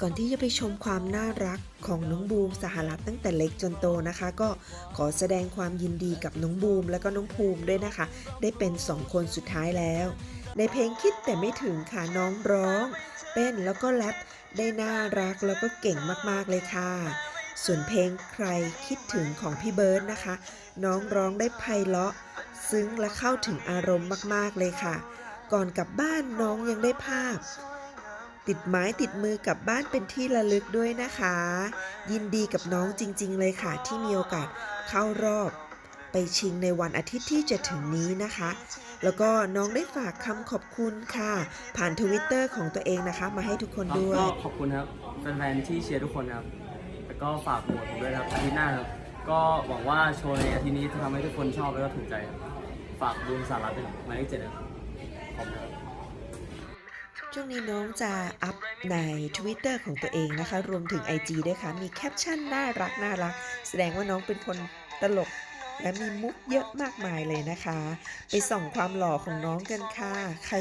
ก่อนที่จะไปชมความน่ารักของน้องบูมสหรัฐตั้งแต่เล็กจนโตนะคะ ก็ขอแสดงความยินดีกับน้องบูมและก็น้องภูมิด้วยนะคะ ได้เป็นสองคนสุดท้ายแล้ว ในเพลงคิดแต่ไม่ถึงค่ะน้องร้องเต้นแล้วก็แรปได้น่ารักแล้วก็เก่งมากๆเลยค่ะ ส่วนเพลงใครคิดถึงของพี่เบิร์ดนะคะ น้องร้องได้ไพเราะ ซึ้งและเข้าถึงอารมณ์มากๆเลยค่ะ ก่อนกลับบ้านน้องยังได้ภาพ ติดไม้ติดมือกลับบ้านเป็นที่ระลึกด้วยนะคะ ยินดีกับน้องจริง ๆ เลยค่ะ ที่มีโอกาสเข้ารอบ ไปชิงในวันอาทิตย์ที่จะถึงนี้นะคะ แล้วก็น้องได้ฝากคำขอบคุณค่ะ ผ่านทวิตเตอร์ของตัวเองนะคะ มาให้ทุกคนด้วย ก็ขอบคุณครับแฟนๆที่เชียร์ทุกคนครับ แล้วก็ฝากโหวตผมด้วยครับอาทิตย์หน้าครับก็หวังว่าโชว์ในอาทิตย์นี้จะทำให้ทุกคนชอบแล้วก็ถูกใจครับฝากดูสาระเป็นหมายเลขเจ็ดครับขอบคุณ ช่วงนี้น้องจะอัพใน Twitter ของตัวเองนะคะ รวมถึง IG ด้วยค่ะ มีแคปชั่นน่ารักน่ารัก แสดงว่าน้องเป็นคนตลก และมีมุกเยอะมากมายเลยนะคะ ไปส่องความหล่อของน้องกันค่ะ ใคร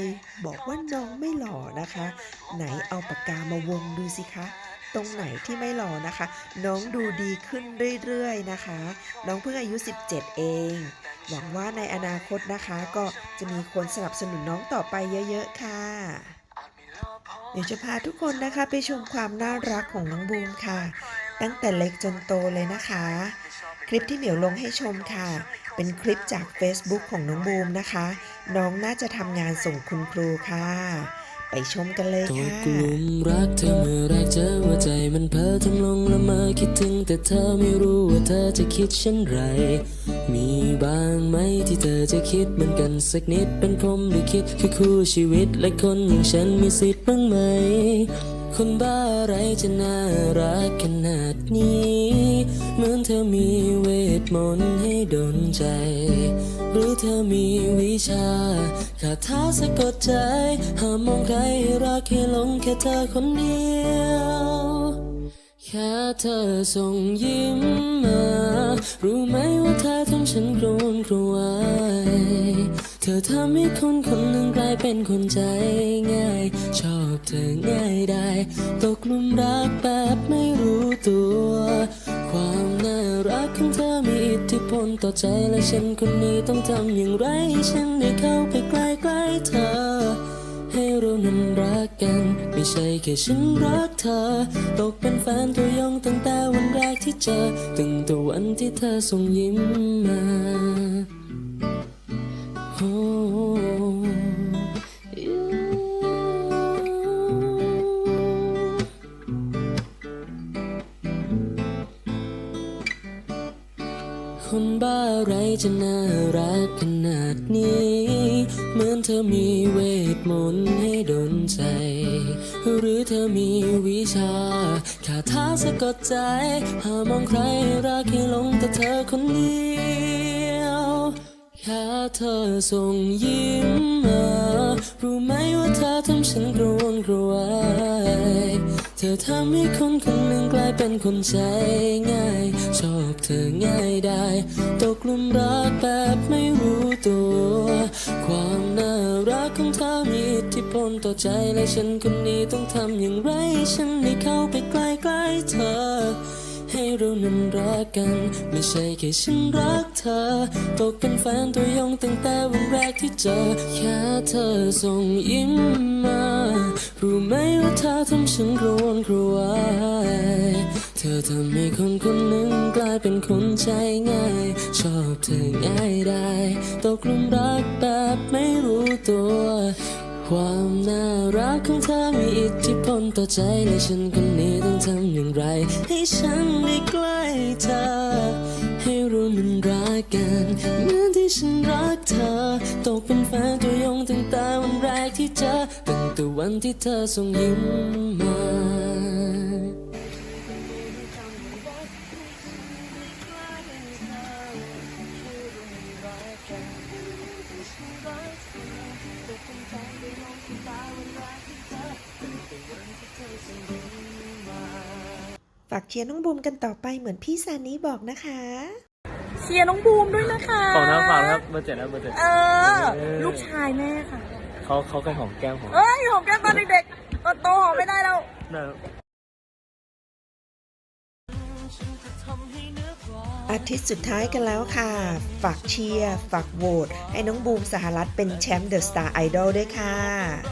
บอกว่าน้องไม่หล่อนะคะ ไหนเอาปากกามาวงดูสิคะตรงไหนที่ไม่หล่อนะคะ น้องดูดีขึ้นเรื่อยๆนะคะ น้องเพิ่งอายุ 17 เอง หวังว่าในอนาคตนะคะ ก็จะมีคนสนับสนุนน้องต่อไปเยอะๆค่ะ เดี๋ยวจะพาทุกคนนะคะไปชมความน่ารักของน้องบูมค่ะ ตั้งแต่เล็กจนโตเลยนะคะ คลิปที่เหมียวลงให้ชมค่ะ เป็นคลิปจาก Facebook ของน้องบูมนะคะ น้องน่าจะทำงานส่งคุณครูค่ะ ไปชมกันเลยค่ะหลุมรักเธอเมื่อแรกเจอว่าใจมันเพ้อทำลงละเมอคิดถึงแต่เธอไม่รู้ว่าเธอจะคิดเช่นไร มีบางไหมที่เธอจะคิดเหมือนกันสักนิดเป็นพรหมลิขิตคือคู่ชีวิตและคนอย่างฉันมีสิทธิ์บ้างไหม คนบ้าอะไรจะน่ารักขนาดนี้ เหมือนเธอมีเวทมนต์ให้ดนใจ หรือเธอมีวิชาคาถาสะกดใจห้ามมองใครให้รักให้หลงแค่เธอคนเดียว แค่เธอส่งยิ้มมา รู้ไหมว่าเธอทำฉันกรวนกรวายเธอทำให้คนคนหนึ่งกลายเป็นคนใจง่าย ชอบเธอง่ายได้ ตกหลุมรักแบบไม่รู้ตัว ความน่ารักของเธอมีอิทธิพลต่อใจและฉันคนนี้ต้องทำอย่างไร ฉันได้เข้าไปใกล้ใกล้ๆเธอ นั้นรักกัน ไม่ใช่แค่ฉันรักเธอ ตกเป็นแฟนตัวยงตั้งแต่วันแรกที่เจอตั้งแต่วันที่เธอส่งยิ้มมา คนบ้าอะไรจะน่ารักขนาดนี้ เหมือนเธอมีเวทมนต์ให้ดนใจ หรือเธอมีวิชาคาถาสะกดใจ หามองใครรักให้หลงแต่เธอคนเดียวแค่เธอส่งยิ้มมารู้ไหมว่าเธอทำฉันกรวนกรวายเธอทำให้คนคนหนึ่งกลายเป็นคนใจง่าย ชอบเธอง่าย ได้ ตกหลุมรักแบบไม่รู้ตัว ความน่ารักของเธอมีอิทธิพลต่อใจและฉันคนนี้ต้องทำอย่างไร ฉันได้เข้าไปใกล้ใกล้เธอ ให้เรานั้นรักกัน ไม่ใช่แค่ฉันรักเธอ ตกเป็นแฟนตัวยงตั้งแต่วันแรกที่เจอ แค่เธอส่งยิ้มมา รู้ไหมว่าเธอทำฉันกรวนกรวาย เธอทำให้คนคนหนึ่ง เป็นคนใจง่าย ชอบเธอง่ายได้ตกหลุมรักแบบไม่รู้ตัว ความน่ารักของเธอมีอิทธิพลต่อใจและฉันคนนี้ต้องทำอย่างไร ให้ฉันได้ใกล้เธอ ให้รู้มันรักกันเหมือนที่ฉันรักเธอ ตกเป็นแฟนตัวยงตั้งแต่วันแรกที่เจอตั้งแต่วันที่เธอส่งยิ้มมาากเชียร์น้องบูมกันต่อไปเหมือนพี่ซานีบอกนะคะ เชียร์น้องบูมด้วยนะคะฝากนะฝากนะครับเบอร์เจ็ดนะเบอร์เจ็ดเออ ลูกชายแม่ค่ะ เขาเขาเคยหอมแก้มผมเอ้ยหอมแก้มตอนเด็กๆตอนโตหอมไม่ได้แล้วนะครับอาทิตย์สุดท้ายกันแล้วค่ะ ฝากเชียร์ ฝากโหวตให้น้องบูมสหรัฐเป็นแชมป์เดอะสตาร์ไอดอลด้วยค่ะ